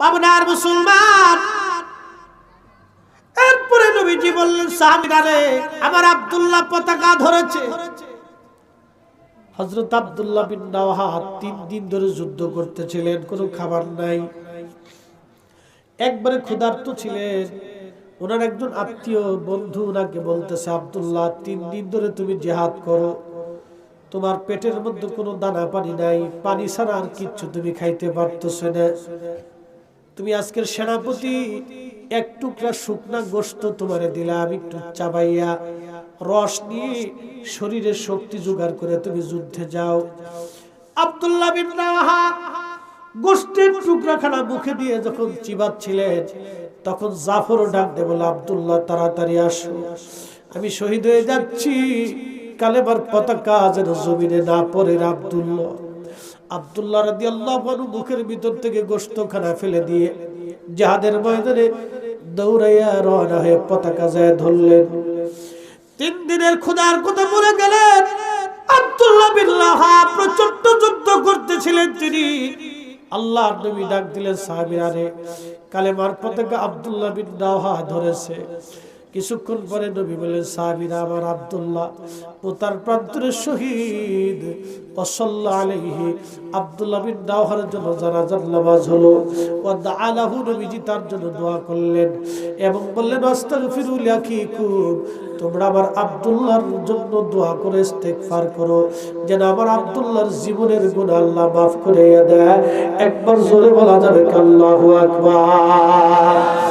পাবনার মুসলমান। এরপরে নবীজি বললেন, সাহাবিরারে, আমার আব্দুল্লাহ পতাকা ধরেছে। হজরত আব্দুল্লাহ বিন রাওয়াহা তিন দিন ধরে যুদ্ধ করতেছিলেন, কোনো খাবার নাই। একবারে ক্ষুধার্ত ছিলেন। ওনার একজন আত্মীয় বন্ধু ওনাকে বলতেছে, আব্দুল্লাহ, তিন দিন ধরে তুমি জেহাদ করো। তোমার পেটের মধ্যে কোনো দানা পানি নাই। পানি ছাড়া আর কিচ্ছু তুমি খাইতে পারতেছো না। তুমি আজকের সেনাপতি, এক টুকরা শুকনা গোস্ত তোমারে দিলাম একটু চাবাইয়া। রস নিয়ে শরীরে শক্তি জোগাড় করে তুমি যুদ্ধে যাও। আব্দুল্লাহ বিন রাওয়াহা গোষ্ঠীর টুকরাখানা মুখে দিয়ে যখন চিবাচ্ছিলেন, তখন জাফরও ডাক দে বলে আব্দুল্লাহ, তাড়াতাড়ি আসো। আমি শহীদ হয়ে যাচ্ছি। কালেবার পতাকা যেন জমিনে না পড়ে আব্দুল্লাহ। আব্দুল্লাহ রাদি আল্লাহ মুখের ভিতর থেকে গোস্তখানা ফেলে দিয়ে জাহাদের ময়দানে দৌড়াইয়া রওনা হয়ে পতাকা যায় ধরলেন। তিন দিনের ক্ষুধার কথা মরে গেলেন। আব্দুল্লাহ বিল্লাহ প্রচণ্ড যুদ্ধ করতেছিলেন তিনি। আল্লাহ নবী ডাক দিলেন সাহাবিরারে কালেমার পতাকা আব্দুল্লাহ বিন রাওহা ধরেছে। কিছুক্ষণ পরে নবী বলেন, সাহাবিরা আমার আব্দুল্লাহ পোতার প্রান্তরে শহীদ। ওসল্লা আলাইহি, আব্দুল্লাহ বিন রাওহার জন্য জানাজার নামাজ হলো, ওয়া দাআলাহু নবীজি তার জন্য দোয়া করলেন এবং বললেন, আস্তাগফিরুল আখিকুম, তোমরা আমার আব্দুল্লাহর জন্য দোয়া করে ইস্তেগফার করো। যেন আমার আব্দুল্লাহর জীবনের গুনাহ আল্লাহ মাফ করে দেয়। একবার জোরে বলা যাবে আল্লাহু আকবার।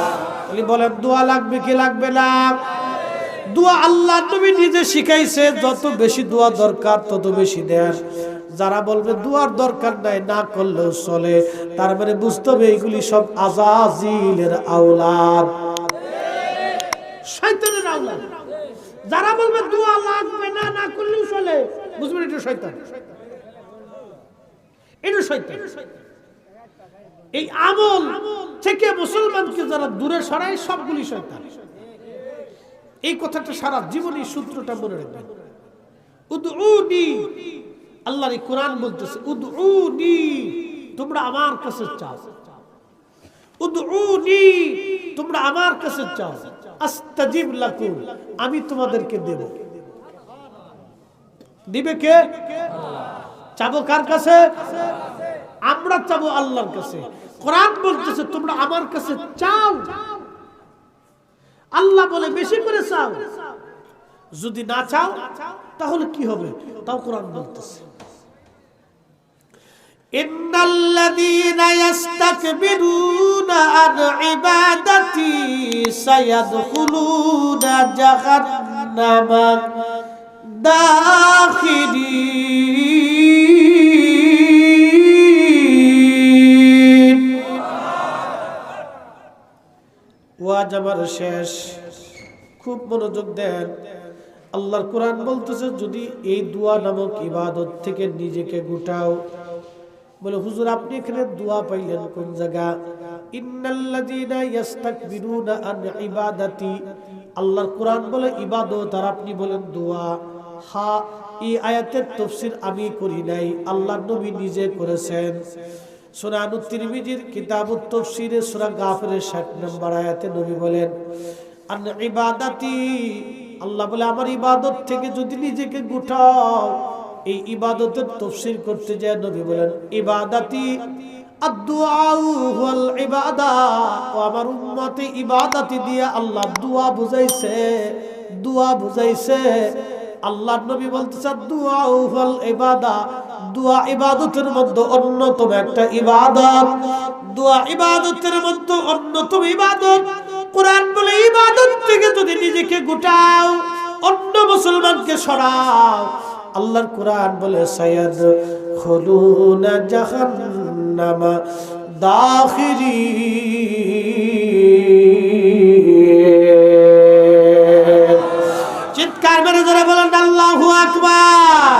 খালি বলেন দোয়া লাগবে কি লাগবে না? দোয়া আল্লাহ নবী নিজে শিখাইছে, যত বেশি দোয়া দরকার, তত বেশি দেন। যারা বলবে, দোয়ার দরকার নাই, না করলেও চলে। তার মানে বুঝতে হবে এইগুলি সব আজাজিলের আওলাদ। শয়তানের আওলাদ। যারা বলবে, দোয়া লাগবে না না করলেও চলে। বুঝবেন, এটা শয়তান। এটা শয়তান। এই আমল থেকে মুসলমানকে যারা দূরে সরায়, সবগুলি শয়তান। এই কথাটা সারা জীবনী সূত্রটা মনে রাখবেন। উদউনি, আল্লাহর এই কোরআন বলতেছে, উদউনি, তোমরা আমার কাছে চাও। উদউনি, তোমরা আমার কাছে চাও। আস্তাজিব লাকুম, আমি তোমাদেরকে দেব। দিবে কে? চাবো কার কাছে? আমরা চাবো আল্লাহর কাছে কোরআন বলতেছে তোমরা আমার কাছে চাও আল্লাহ বলে বেশি করে চাও যদি না চাও তাহলে কি হবে তাও কোরআন বলতেছে إن الذين يستكبرون عن عبادتي سيدخلون جهنم داخلين ওয়াজ শেষ। খুব মনোযোগ দেন। আল্লাহর কোরআন বলতেছে, যদি এই দোয়া নামক ইবাদত থেকে নিজেকে গুটাও। বলে, হুজুর, আপনি এখানে দোয়া পাইলেন কোন জায়গা? ইন্নাল্লাযীনা ইস্তাকবিরুনা আন ইবাদাতি। আল্লাহর কোরআন বলে, ইবাদত আর আপনি বলেন দোয়া। হা, এই আয়াতের তাফসীর আমি করি নাই। আল্লাহর নবী নিজে করেছেন। সুনানু তিরমিজির কিতাবুত সূরা গাফিরের 60 নম্বর আয়াতে নবী বলেন, আন ইবাদাতি আল্লাহ বলে, আমার ইবাদত থেকে যদি নিজেকে গুটাও, এই ইবাদতের তফসির করতে যায়। নবী বলেন, ইবাদাতি দিয়ে আল্লাহ দোয়া বুঝাইছে দোয়া বুঝাইছে। আল্লাহর নবী বলতেছে ওয়াল ইবাদা দোয়া ইবাদতের মধ্যে অন্যতম একটা ইবাদত। দোয়া ইবাদতের মধ্যে অন্যতম ইবাদত। কোরআন বলে ইবাদত থেকে যদি নিজেকে গুটাও, অন্য মুসলমানকে সরাও, আল্লাহর কোরআন বলে সাইয়াদ খুলুনা জাহান্নামা দাখিরি। চিৎকার মেরে ধরে বলেন, আল্লাহু আকবার।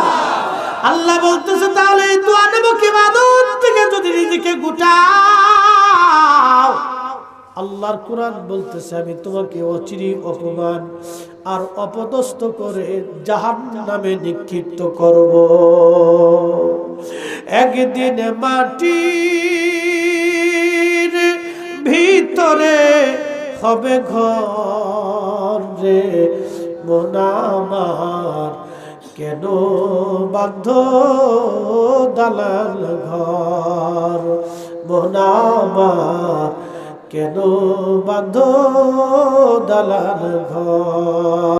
আল্লাহ বলতেছে, তাহলে দোয়া কি ইবাদত থেকে যদি নিজেকে গুটাও? আল্লাহর কোরআন বলতেছে, আমি তোমাকে অচিরি অপমান আর অপদস্থ করে জাহান নামে নিক্ষিপ্ত করব। একদিন মাটির হবে ঘর রে মোনামার কেন বাধ্য দালাল ঘর? মোনামার কেন বাধ্য দালাল ঘর?